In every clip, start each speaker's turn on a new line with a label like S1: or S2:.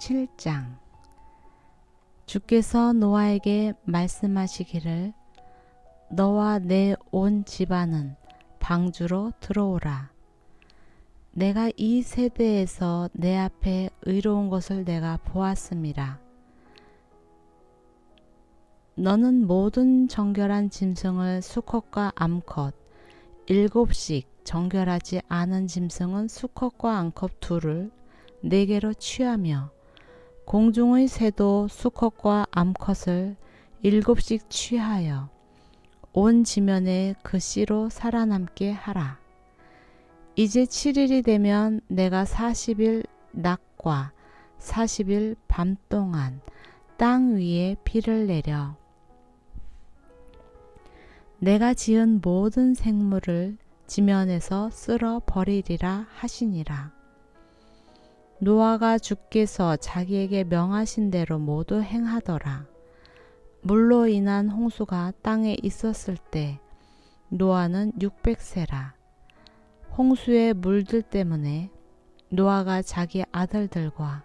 S1: 7장 주께서 노아에게 말씀하시기를 너와 내 온 집안은 방주로 들어오라. 내가 이 세대에서 내 앞에 의로운 것을 내가 보았습니다. 너는 모든 정결한 짐승을 수컷과 암컷 일곱씩 정결하지 않은 짐승은 수컷과 암컷 둘을 네 개로 취하며 공중의 새도 수컷과 암컷을 일곱씩 취하여 온 지면에 그 씨로 살아남게 하라. 이제 7일이 되면 내가 40일 낮과 40일 밤 동안 땅 위에 비를 내려 내가 지은 모든 생물을 지면에서 쓸어 버리리라 하시니라. 노아가 주께서 자기에게 명하신 대로 모두 행하더라. 물로 인한 홍수가 땅에 있었을 때 노아는 600세라. 홍수의 물들 때문에 노아가 자기 아들들과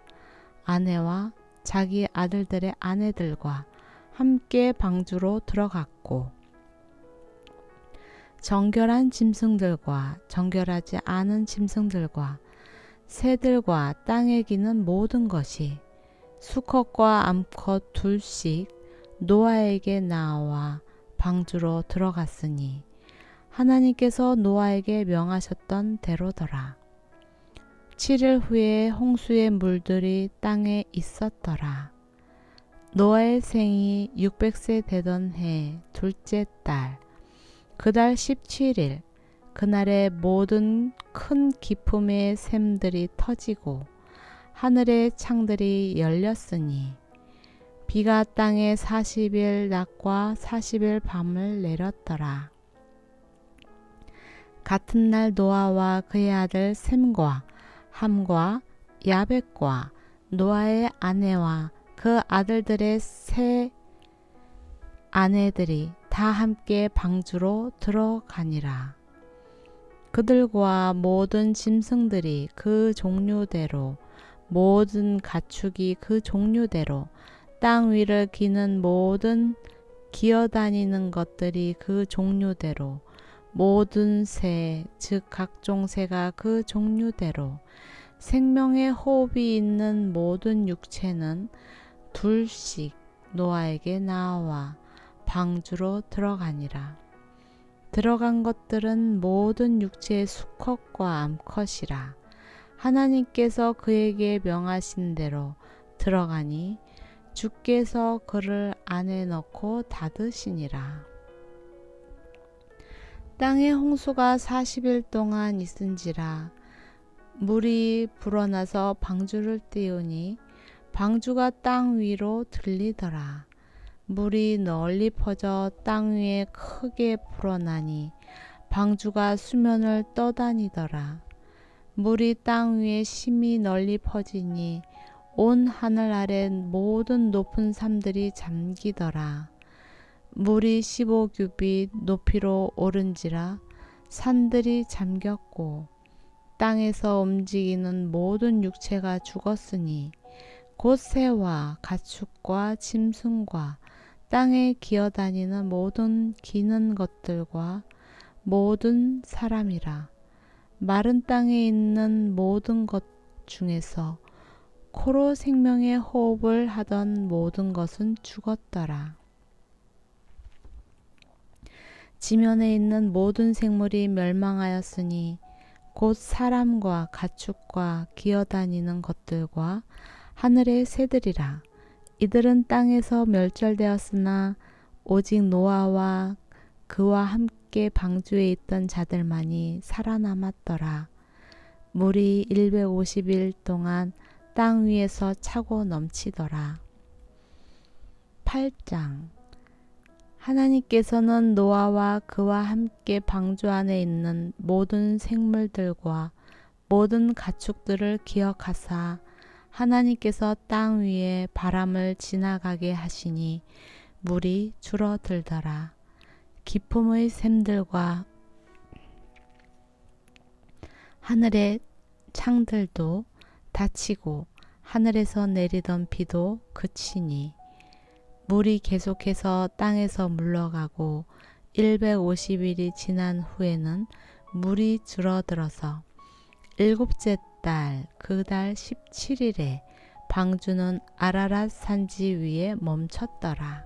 S1: 아내와 자기 아들들의 아내들과 함께 방주로 들어갔고 정결한 짐승들과 정결하지 않은 짐승들과 새들과 땅에 기는 모든 것이 수컷과 암컷 둘씩 노아에게 나와 방주로 들어갔으니 하나님께서 노아에게 명하셨던 대로더라. 7일 후에 홍수의 물들이 땅에 있었더라. 노아의 생이 600세 되던 해 둘째 달, 그달 17일, 그날의 모든 큰 기품의 샘들이 터지고 하늘의 창들이 열렸으니 비가 땅에 40일 낮과 40일 밤을 내렸더라. 같은 날 노아와 그의 아들 셈과 함과 야벳과 노아의 아내와 그 아들들의 세 아내들이 다 함께 방주로 들어가니라. 그들과 모든 짐승들이 그 종류대로 모든 가축이 그 종류대로 땅 위를 기는 모든 기어다니는 것들이 그 종류대로 모든 새, 즉 각종 새가 그 종류대로 생명의 호흡이 있는 모든 육체는 둘씩 노아에게 나와 방주로 들어가니라. 들어간 것들은 모든 육체의 수컷과 암컷이라. 하나님께서 그에게 명하신 대로 들어가니 주께서 그를 안에 넣고 닫으시니라. 땅에 홍수가 40일 동안 있은지라 물이 불어나서 방주를 띄우니 방주가 땅 위로 들리더라. 물이 널리 퍼져 땅 위에 크게 불어나니 방주가 수면을 떠다니더라. 물이 땅 위에 심히 널리 퍼지니 온 하늘 아래 모든 높은 산들이 잠기더라. 물이 15규빗 높이로 오른지라 산들이 잠겼고 땅에서 움직이는 모든 육체가 죽었으니 곧 새와 가축과 짐승과 땅에 기어다니는 모든 기는 것들과 모든 사람이라 마른 땅에 있는 모든 것 중에서 코로 생명의 호흡을 하던 모든 것은 죽었더라. 지면에 있는 모든 생물이 멸망하였으니 곧 사람과 가축과 기어다니는 것들과 하늘의 새들이라. 이들은 땅에서 멸절되었으나 오직 노아와 그와 함께 방주에 있던 자들만이 살아남았더라. 물이 150일 동안 땅 위에서 차고 넘치더라. 8장 하나님께서는 노아와 그와 함께 방주 안에 있는 모든 생물들과 모든 가축들을 기억하사 하나님께서 땅 위에 바람을 지나가게 하시니 물이 줄어들더라. 기품의 샘들과 하늘의 창들도 닫히고 하늘에서 내리던 비도 그치니 물이 계속해서 땅에서 물러가고 150일이 지난 후에는 물이 줄어들어서 일곱째 달 그 달 17일에 방주는 아라랏 산지 위에 멈췄더라.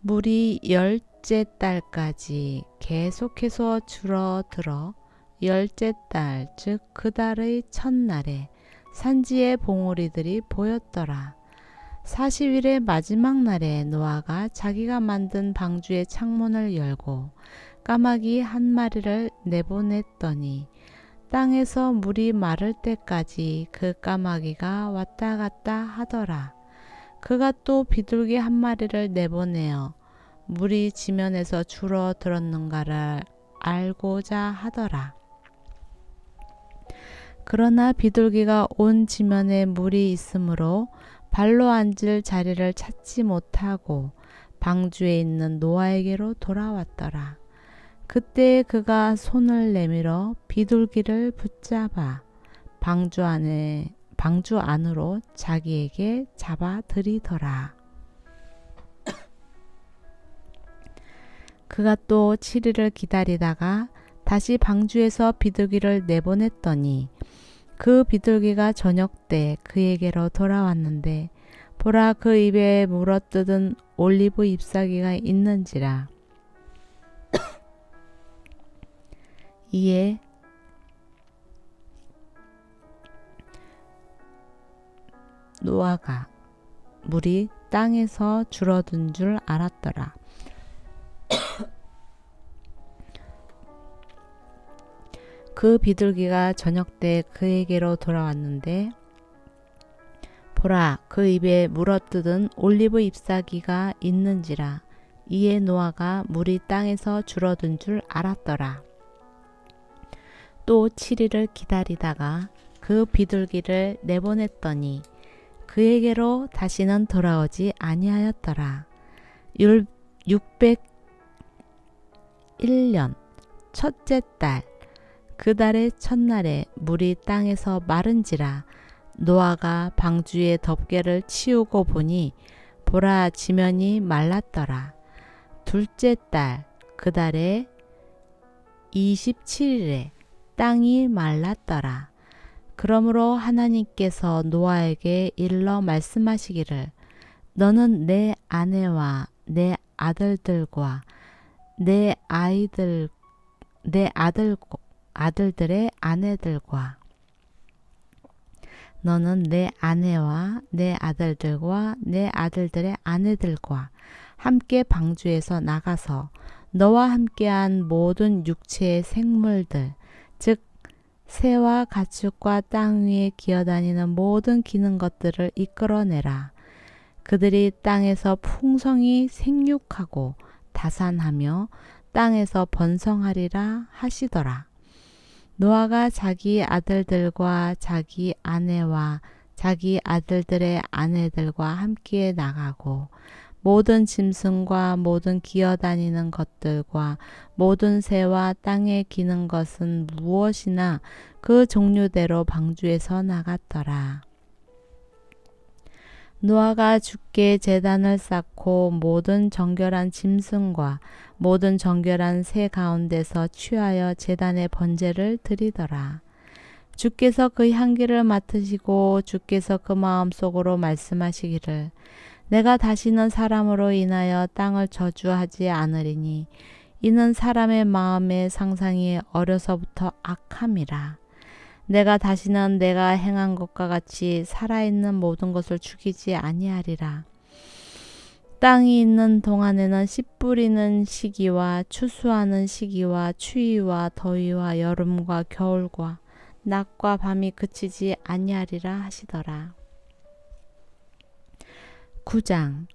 S1: 물이 열째 달까지 계속해서 줄어들어 열째 달, 즉 그 달의 첫날에 산지의 봉우리들이 보였더라. 40일의 마지막 날에 노아가 자기가 만든 방주의 창문을 열고 까마귀 한 마리를 내보냈더니 땅에서 물이 마를 때까지 그 까마귀가 왔다 갔다 하더라. 그가 또 비둘기 한 마리를 내보내어 물이 지면에서 줄어들었는가를 알고자 하더라. 그러나 비둘기가 온 지면에 물이 있으므로 발로 앉을 자리를 찾지 못하고 방주에 있는 노아에게로 돌아왔더라. 그때 그가 손을 내밀어 비둘기를 붙잡아 방주 안에 방주 안으로 자기에게 잡아 들이더라. 그가 또 7일을 기다리다가 다시 방주에서 비둘기를 내보냈더니 그 비둘기가 저녁 때 그에게로 돌아왔는데 보라 그 입에 물어뜯은 올리브 잎사귀가 있는지라 이에 노아가 물이 땅에서 줄어든 줄 알았더라. 그 비둘기가 저녁 때 그에게로 돌아왔는데 보라 그 입에 물어뜯은 올리브 잎사귀가 있는지라 이에 노아가 물이 땅에서 줄어든 줄 알았더라. 또 7일을 기다리다가 그 비둘기를 내보냈더니 그에게로 다시는 돌아오지 아니하였더라. 601년 첫째 달 그 달의 첫날에 물이 땅에서 마른지라 노아가 방주의 덮개를 치우고 보니 보라 지면이 말랐더라. 둘째 달 그 달의 27일에 땅이 말랐더라. 그러므로 하나님께서 노아에게 일러 말씀하시기를 너는 내 아내와 내 아들들과 내 아이들 내 아들 아들들의 아내들과 너는 내 아내와 내 아들들과 내 아들들의 아내들과 함께 방주에서 나가서 너와 함께한 모든 육체의 생물들 즉 새와 가축과 땅 위에 기어다니는 모든 기는 것들을 이끌어내라. 그들이 땅에서 풍성히 생육하고 다산하며 땅에서 번성하리라 하시더라. 노아가 자기 아들들과 자기 아내와 자기 아들들의 아내들과 함께 나가고 모든 짐승과 모든 기어다니는 것들과 모든 새와 땅에 기는 것은 무엇이나 그 종류대로 방주에서 나갔더라. 노아가 죽게 재단을 쌓고 모든 정결한 짐승과 모든 정결한 새 가운데서 취하여 재단의 번제를 드리더라. 주께서 그 향기를 맡으시고 주께서 그 마음속으로 말씀하시기를 내가 다시는 사람으로 인하여 땅을 저주하지 않으리니 이는 사람의 마음의 상상이 어려서부터 악함이라. 내가 다시는 내가 행한 것과 같이 살아있는 모든 것을 죽이지 아니하리라. 땅이 있는 동안에는 씨 뿌리는 시기와 추수하는 시기와 추위와 더위와 여름과 겨울과 낮과 밤이 그치지 아니하리라 하시더라. 9장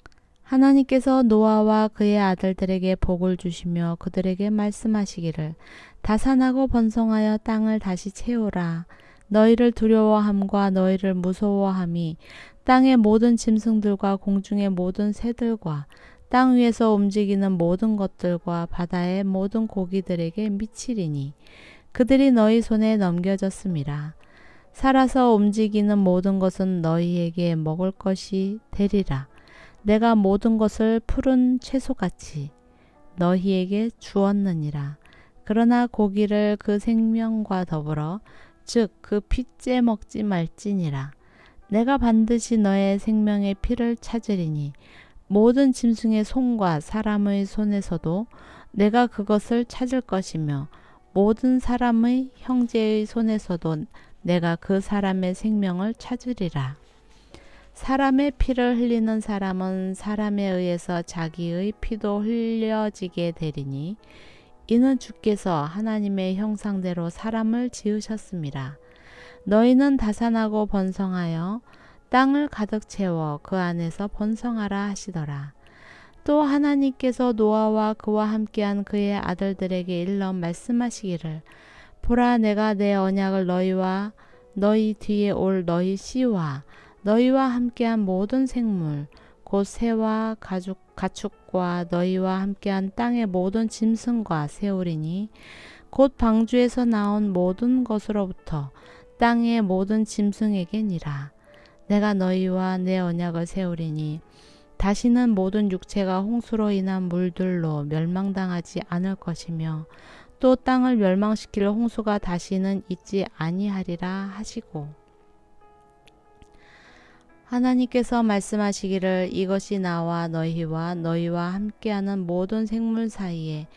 S1: 하나님께서 노아와 그의 아들들에게 복을 주시며 그들에게 말씀하시기를 다산하고 번성하여 땅을 다시 채우라 너희를 두려워함과 너희를 무서워함이 땅의 모든 짐승들과 공중의 모든 새들과 땅 위에서 움직이는 모든 것들과 바다의 모든 고기들에게 미치리니 그들이 너희 손에 넘겨졌습니다. 살아서 움직이는 모든 것은 너희에게 먹을 것이 되리라. 내가 모든 것을 푸른 채소같이 너희에게 주었느니라. 그러나 고기를 그 생명과 더불어 즉그 피째 먹지 말지니라. 내가 반드시 너의 생명의 피를 찾으리니 모든 짐승의 손과 사람의 손에서도 내가 그것을 찾을 것이며 모든 사람의 형제의 손에서도 내가 그 사람의 생명을 찾으리라. 사람의 피를 흘리는 사람은 사람에 의해서 자기의 피도 흘려지게 되리니 이는 주께서 하나님의 형상대로 사람을 지으셨습니다. 너희는 다산하고 번성하여 땅을 가득 채워 그 안에서 번성하라 하시더라. 또 하나님께서 노아와 그와 함께한 그의 아들들에게 일러 말씀하시기를 보라 내가 내 언약을 너희와 너희 뒤에 올 너희 씨와 너희와 함께한 모든 생물 곧 새와 가죽 가축과 너희와 함께한 땅의 모든 짐승과 세우리니 곧 방주에서 나온 모든 것으로부터 땅의 모든 짐승에게니라. 내가 너희와 내 언약을 세우리니 다시는 모든 육체가 홍수로 인한 물들로 멸망당하지 않을 것이며 또 땅을 멸망시킬 홍수가 다시는 있지 아니하리라 하시고 하나님께서 말씀하시기를 이것이 나와 너희와 너희와 함께하는 모든 생물 사이에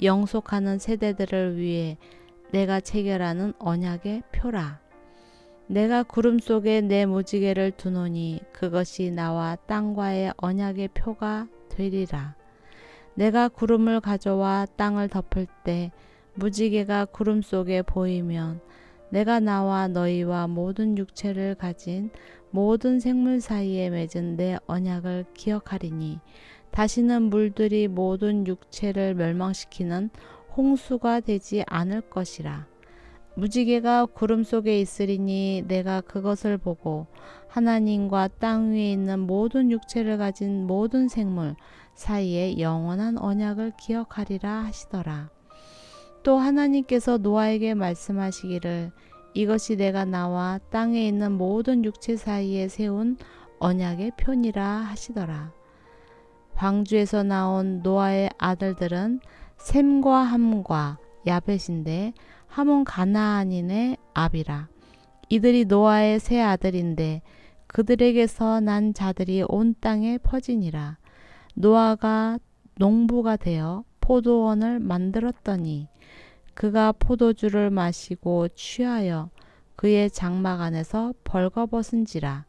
S1: 영속하는 세대들을 위해 내가 체결하는 언약의 표라. 내가 구름 속에 내 무지개를 두노니 그것이 나와 땅과의 언약의 표가 되리라. 내가 구름을 가져와 땅을 덮을 때 무지개가 구름 속에 보이면 내가 나와 너희와 모든 육체를 가진 모든 생물 사이에 맺은 내 언약을 기억하리니 다시는 물들이 모든 육체를 멸망시키는 홍수가 되지 않을 것이라. 무지개가 구름 속에 있으리니 내가 그것을 보고 하나님과 땅 위에 있는 모든 육체를 가진 모든 생물 사이에 영원한 언약을 기억하리라 하시더라. 또 하나님께서 노아에게 말씀하시기를 이것이 내가 나와 땅에 있는 모든 육체 사이에 세운 언약의 표니라 하시더라. 광주에서 나온 노아의 아들들은 셈과 함과 야벳인데 함은 가나안인의 아비라. 이들이 노아의 세 아들인데 그들에게서 난 자들이 온 땅에 퍼지니라. 노아가 농부가 되어 포도원을 만들었더니 그가 포도주를 마시고 취하여 그의 장막 안에서 벌거벗은지라.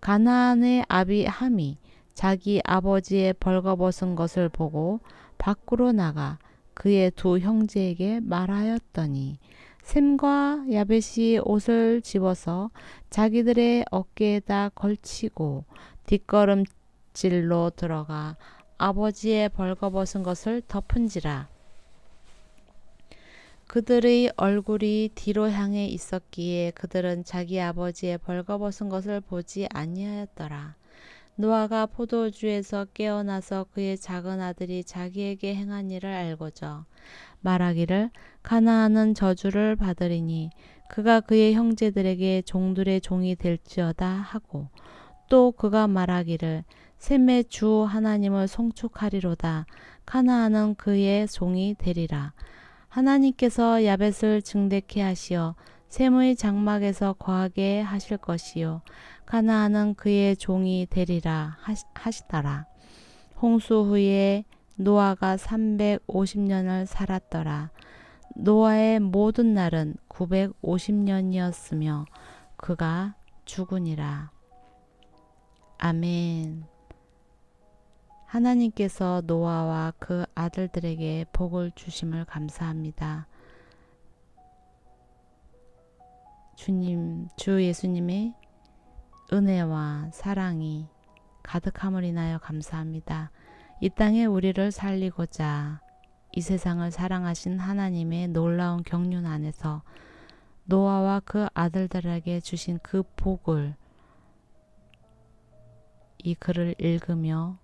S1: 가나안의 아비 함이 자기 아버지의 벌거벗은 것을 보고 밖으로 나가 그의 두 형제에게 말하였더니 샘과 야벳이 옷을 집어서 자기들의 어깨에다 걸치고 뒷걸음질로 들어가 아버지의 벌거벗은 것을 덮은지라 그들의 얼굴이 뒤로 향해 있었기에 그들은 자기 아버지의 벌거벗은 것을 보지 아니하였더라. 노아가 포도주에서 깨어나서 그의 작은 아들이 자기에게 행한 일을 알고져 말하기를 가나안은 저주를 받으리니 그가 그의 형제들에게 종들의 종이 될지어다 하고 또 그가 말하기를 셈의 주 하나님을 송축하리로다 가나안은 그의 종이 되리라 하나님께서 야벳을 증대케 하시어 셈의 장막에서 거하게 하실 것이요 가나안은 그의 종이 되리라 하시더라. 홍수 후에 노아가 350년을 살았더라. 노아의 모든 날은 950년이었으며 그가 죽으니라. 아멘. 하나님께서 노아와 그 아들들에게 복을 주심을 감사합니다. 주님, 주 예수님의 은혜와 사랑이 가득함을 인하여 감사합니다. 이 땅에 우리를 살리고자 이 세상을 사랑하신 하나님의 놀라운 경륜 안에서 노아와 그 아들들에게 주신 그 복을 이 글을 읽으며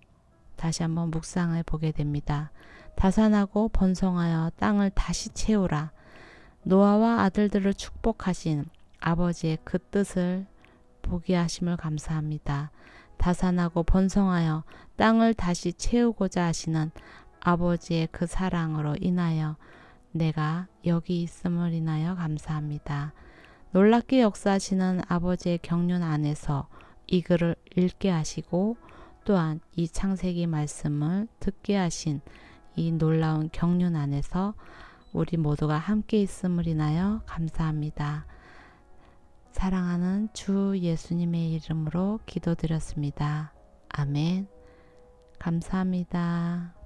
S1: 다시 한번 묵상해 보게 됩니다. 다산하고 번성하여 땅을 다시 채우라. 노아와 아들들을 축복하신 아버지의 그 뜻을 보게 하심을 감사합니다. 다산하고 번성하여 땅을 다시 채우고자 하시는 아버지의 그 사랑으로 인하여 내가 여기 있음을 인하여 감사합니다. 놀랍게 역사하시는 아버지의 경륜 안에서 이 글을 읽게 하시고 또한 이 창세기 말씀을 듣게 하신 이 놀라운 경륜 안에서 우리 모두가 함께 있음을 인하여 감사합니다. 사랑하는 주 예수님의 이름으로 기도드렸습니다. 아멘. 감사합니다.